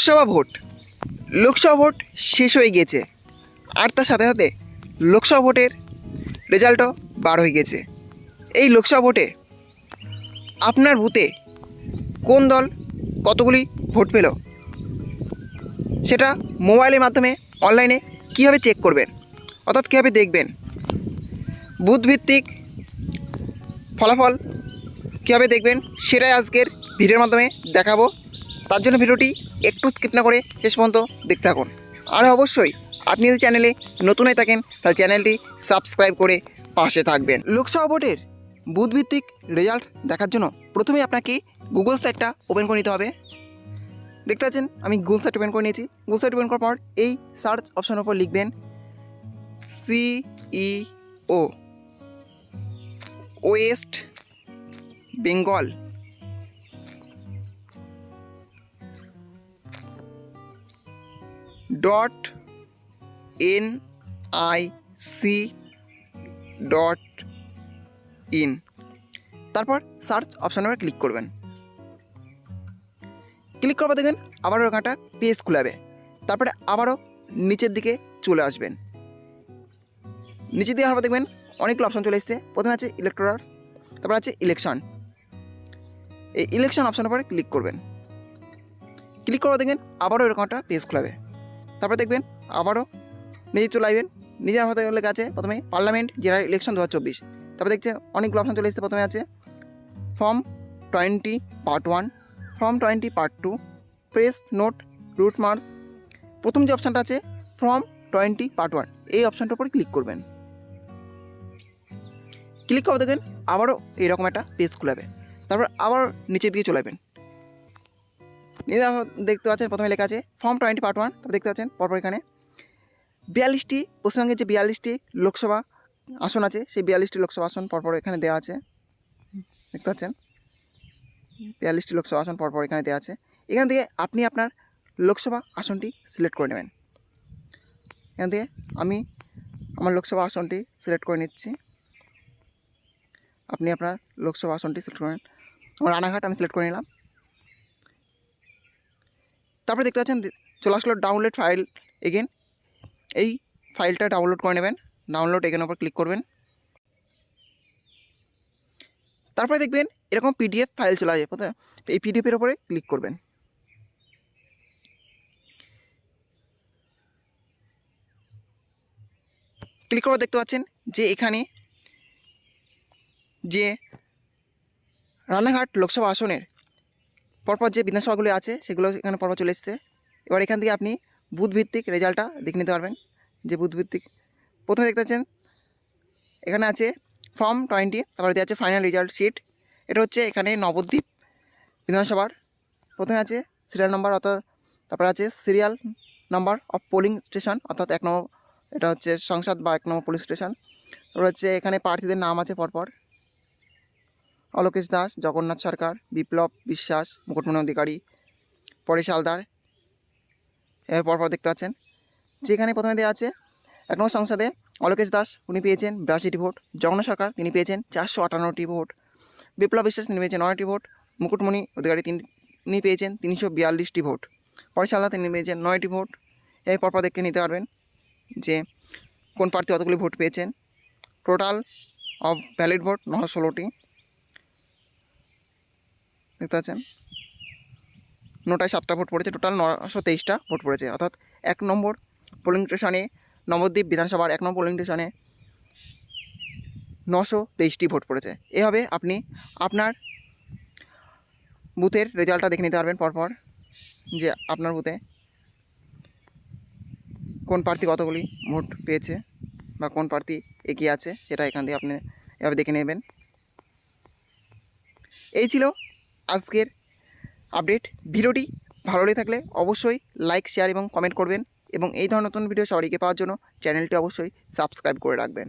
Lok Sabha vote. Lok Sabha vote শেষ হয়ে গিয়েছে। আর তার সাথে সাথে লোকসভা ভোটের রেজাল্টও বার হয়ে গেছে এই লোকসভা ভোটে আপনার বুথে কোন দল কতগুলি ভোট পেল? সেটা মোবাইলের মাধ্যমে, অনলাইনে কীভাবে চেক করবেন? অর্থাৎ কীভাবে দেখবেন? বুথ ভিত্তিক ফলাফল কীভাবে দেখবেন? সেটাই আজকের ভিডিওর মাধ্যমে দেখাবো। তার জন্য ভিডিওটি একটু স্কিপ না করে শেষ পর্যন্ত দেখতে থাকুন। আর অবশ্যই আপনি যদি চ্যানেলে নতুন হয়ে থাকেন, তাহলে চ্যানেলটি সাবস্ক্রাইব করে পাশে থাকবেন। লোকসভা ভোটের বুথ ভিত্তিক রেজাল্ট দেখার জন্য প্রথমেই আপনাকে গুগল সাইটটা ওপেন করে নিতে হবে। দেখতে পাচ্ছেন, আমি গুগল সাইট ওপেন করে নিয়েছি। গুগল সাইট ওপেন করার পর এই সার্চ অপশনের উপর লিখবেন CEO West Bengal dot N I C dot in তারপর সার্চ অপশানের উপর ক্লিক করবেন। ক্লিক করবার দেখবেন আবারও ওখানটা পেজ খুলাবে। তারপরে আবারও নিচের দিকে চলে আসবেন। নিচের দিকে আবার দেখবেন অনেকগুলো অপশান চলে এসেছে। প্রথমে আছে ইলেকট্রাল তারপর আছে ইলেকশন এই ইলেকশন অপশানের পরে ক্লিক করবেন। ক্লিক করবার দেখবেন আবারও এরকম একটা পেজ খোলাবে। তারপর দেখবেন আবারও নিজে চলে আসবেন নিজের হাতে লেখা আছে, প্রথমে পার্লামেন্ট জেনারেল ইলেকশন দু হাজার চব্বিশ। তারপর দেখছে অনেকগুলো অপশান চলে এসেছে, প্রথমে আছে form twenty part one form twenty part two press note route marks প্রথম যে অপশানটা আছে ফর্ম টোয়েন্টি পার্ট ওয়ান এই অপশানটার উপর ক্লিক করবেন। ক্লিক করে দেখবেন আবারও এরকম একটা পেজ খুলাবে তারপর আবার নিচের দিকে চলে যাবেন। নিজে দেখতে পাচ্ছেন, প্রথমে লেখা আছে ফর্ম টোয়েন্টি পার্ট ওয়ান দেখতে পাচ্ছেন, পরপর এখানে। বিয়াল্লিশটি, পশ্চিমবঙ্গের যে বিয়াল্লিশটি লোকসভা আসন আছে, সেই বিয়াল্লিশটি লোকসভা আসন পরপর এখানে দেওয়া আছে। দেখতে পাচ্ছেন? বিয়াল্লিশটি লোকসভা আসন পরপর এখানে দেওয়া আছে। এখান থেকে আপনি আপনার লোকসভা আসনটি সিলেক্ট করে নেবেন। এখান থেকে আমি আমার লোকসভা আসনটি সিলেক্ট করে নিচ্ছি। আপনি আপনার লোকসভা আসনটি সিলেক্ট করেন আমার রানাঘাট আমি সিলেক্ট করে নিলাম। তারপরে দেখতে পাচ্ছেন, চলে আসলো ডাউনলোড ফাইল এগেন এই ফাইলটা ডাউনলোড করে নেবেন। ডাউনলোড এখানের উপর ক্লিক করবেন। তারপরে দেখবেন, এরকম পিডিএফ ফাইল চলে আসবে প্রথমে এই পিডিএফের উপরে ক্লিক করবেন। ক্লিক করে দেখতে পাচ্ছেন যে এখানে যে রানাঘাট লোকসভা আসনের পরপর যে বিধানসভাগুলি আছে, সেগুলো এখানে পরপর চলে এসছে। এবার এখান থেকে আপনি বুথ ভিত্তিক রেজাল্টটা দেখে নিতে পারবেন। যে বুথ ভিত্তিক প্রথমে দেখতে পাচ্ছেন, এখানে আছে ফর্ম টোয়েন্টি, তারপরে দেওয়া আছে ফাইনাল রেজাল্ট শিট। এটা হচ্ছে এখানে নবদ্বীপ বিধানসভার। প্রথমে আছে সিরিয়াল নাম্বার, অর্থাৎ তারপরে আছে serial number of polling station, অর্থাৎ এক নম্বর, এটা হচ্ছে সংসদ বা এক নম্বর পুলিশ স্টেশন। তারপর হচ্ছে এখানে প্রার্থীদের নাম আছে পরপর। অলোকেশ দাস, জগন্নাথ সরকার, বিপ্লব বিশ্বাস, মুকুটমণি অধিকারী, পরেশ হালদার। এর পরপর দেখতে পাচ্ছেন, যেখানে প্রথমে দেওয়া আছে, এক নম্বর সংসদে অলোকেশ দাস উনি পেয়েছেন বিরাশিটি ভোট, জগন্নাথ সরকার তিনি পেয়েছেন চারশো আটান্নটি ভোট, বিপ্লব বিশ্বাস তিনি পেয়েছেন নয়টি ভোট, মুকুটমণি অধিকারী তিনি পেয়েছেন তিনশো বিয়াল্লিশটি ভোট, পরেশ হালদার তিনি পেয়েছেন নয়টি ভোট। এই পরপর দেখে নিতে পারবেন যে কোন প্রার্থী কতগুলি ভোট পেয়েছেন। টোটাল অফ ভ্যালিড ভোট নশো ষোলোটি। দেখতে পাচ্ছেন? নটায় সাতটা ভোট পড়েছে, টোটাল নশো তেইশটা ভোট পড়েছে। অর্থাৎ এক নম্বর পোলিং স্টেশনে নবদ্বীপ বিধানসভার এক নম্বর পোলিং স্টেশনে নশো তেইশটি ভোট পড়েছে। এভাবে আপনি আপনার বুথের রেজাল্টটা দেখে নিতে পারবেন পরপর, যে আপনার বুথে কোন প্রার্থী কতগুলি ভোট পেয়েছে বা কোন প্রার্থী এগিয়ে আছে, সেটা এখান থেকে আপনি এভাবে দেখে নেবেন। এই ছিল আজকের আপডেট ভিডিওটি ভালো লেগে থাকলে অবশ্যই লাইক, শেয়ার এবং কমেন্ট করবেন এবং এই ধরনের নতুন ভিডিও সবাইকে পাওয়ার জন্য চ্যানেলটি অবশ্যই সাবস্ক্রাইব করে রাখবেন।